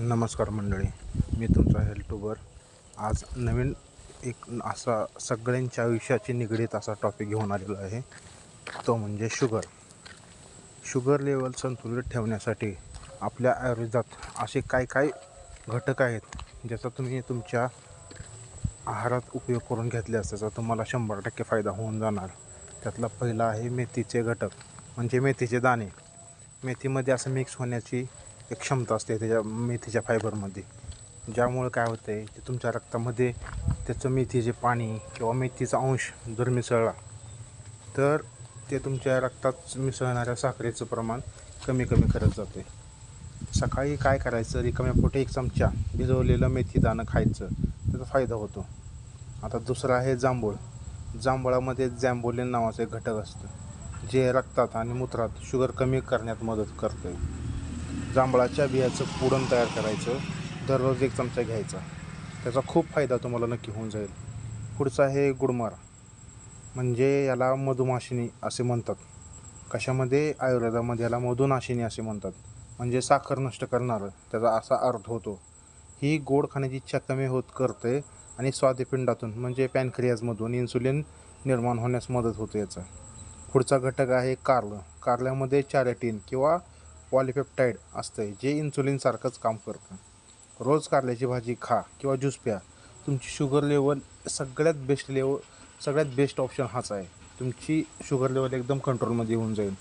नमस्कार मंडळी मी तुमचा हेल्टूबर आज नवीन एक असा सगळ्यांच्या आयुष्याची निगडीत असा टॉपिक घेऊन आलेला आहे. तो म्हणजे शुगर. शुगर लेवल संतुलित ठेवण्यासाठी आपल्या आयुर्वेदात असे काय काय घटक आहेत ज्याचा तुम्ही तुमच्या आहारात उपयोग करून घेतल्यास त्याचा तुम्हाला शंभर टक्के फायदा होऊन जाणार. त्यातला पहिला आहे मेथीचे घटक म्हणजे मेथीचे दाणे. मेथीमध्ये असं मिक्स होण्याची एक क्षमता असते त्याच्या मेथीच्या फायबरमध्ये. ज्यामुळे काय होतं आहे ते तुमच्या रक्तामध्ये त्याचं मेथीचे पाणी किंवा मेथीचा अंश जर मिसळला तर ते तुमच्या रक्तात मिसळणाऱ्या साखरेचं प्रमाण कमी कमी करत जाते सकाळी काय करायचं रिकाम्या पोटे एक चमचा भिजवलेलं मेथी दाणं खायचं त्याचा फायदा होतो. आता दुसरं आहे जांभूळ. जांभळामध्ये जॅम्बोलिन नावाचं एक घटक असतं जे रक्तात आणि मूत्रात शुगर कमी करण्यात मदत करते जांभळाच्या बियाचं पुरण तयार करायचं. दररोज एक चमचा घ्यायचा. त्याचा खूप फायदा तुम्हाला नक्की होऊन जाईल. पुढचा आहे गुडमार. म्हणजे याला मधुमाशिनी असे म्हणतात. कशामध्ये? आयुर्वेदामध्ये याला मधुनाशिनी असे म्हणतात. म्हणजे साखर नष्ट करणारं त्याचा असा अर्थ होतो. ही गोड खाण्याची इच्छा कमी होत करते आणि स्वादिपिंडातून म्हणजे पॅनक्रियाजमधून इन्सुलिन निर्माण होण्यास मदत होते याचा. पुढचा घटक आहे कारलं. कारल्यामध्ये चॅरेटिन किंवा पॉलिपेप्टाईड आहे जे इन्सुलिनसारखंच काम करतं. रोज कारल्याची भाजी खा किंवा ज्यूस प्या. तुमची शुगर लेवल सगळ्यात बेस्ट लेवल सगळ्यात बेस्ट ऑप्शन हाच आहे. तुमची शुगर लेवल एकदम कंट्रोलमध्ये येऊन जाईल.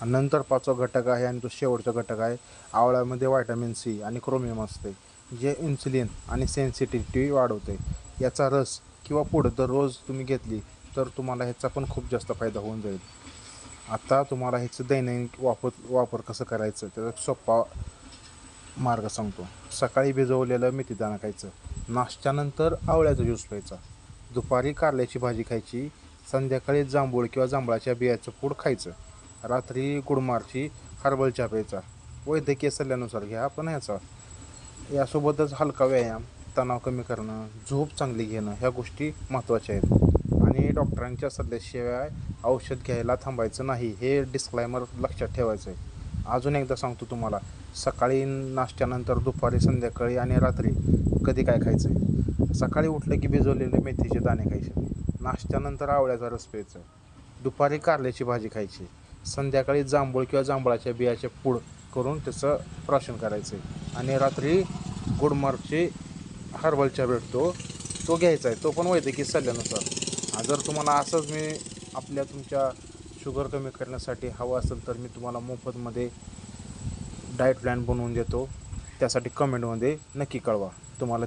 आणि नंतर पाचवा घटक आहे आणि तो शेवटचा घटक आहे आवळ्यामध्ये व्हायटामिन सी आणि क्रोमियम असते जे इन्सुलिन आणि सेन्सिटिव्हिटी वाढवते याचा रस किंवा पुढं दररोज तुम्ही घेतली तर तुम्हाला ह्याचा पण खूप जास्त फायदा होऊन जाईल. आता तुम्हाला ह्याचं दैनंदिन वापर वापर कसं करायचं त्याचा सोपा मार्ग सांगतो. सकाळी भिजवलेलं मेथीदाणा खायचं नाश्त्यानंतर आवळ्याचा ज्यूस प्यायचा दुपारी कारल्याची भाजी खायची संध्याकाळी जांभूळ किंवा जांभळाच्या बियाचं पूड खायचं रात्री गुडमारची हर्बल चहा प्यायचा वैद्यकीय सल्ल्यानुसार घ्या पण ह्याचा यासोबतच हलका व्यायाम तणाव कमी करणं झोप चांगली घेणं ह्या गोष्टी महत्त्वाच्या आहेत. आणि डॉक्टरांच्या सल्ल्याशिवाय औषध घ्यायला थांबायचं नाही हे डिस्क्लायमर लक्षात ठेवायचं आहे अजून एकदा सांगतो तुम्हाला सकाळी नाश्त्यानंतर दुपारी संध्याकाळी आणि रात्री कधी काय खायचं आहे सकाळी उठलं की भिजवलेले मेथीचे दाणे खायचे. नाश्त्यानंतर आवळ्याचा रस प्यायचा. दुपारी कारल्याची भाजी खायची. संध्याकाळी जांभूळ किंवा जांभळाच्या बियाचे पूड करून त्याचं प्राशन करायचं आहे आणि रात्री गुडमार्कची हर्बलच्या भेटतो तो घ्यायचा आहे तो पण वैद्यकीय सल्ल्यानुसार. जर तुम्हाला असंच मी आपल्या तुमच्या शुगर कमी करण्यासाठी हवं असेल तर मी तुम्हाला मोफतमध्ये डाएट प्लॅन बनवून देतो. त्यासाठी कमेंटमध्ये नक्की कळवा. तुम्हाला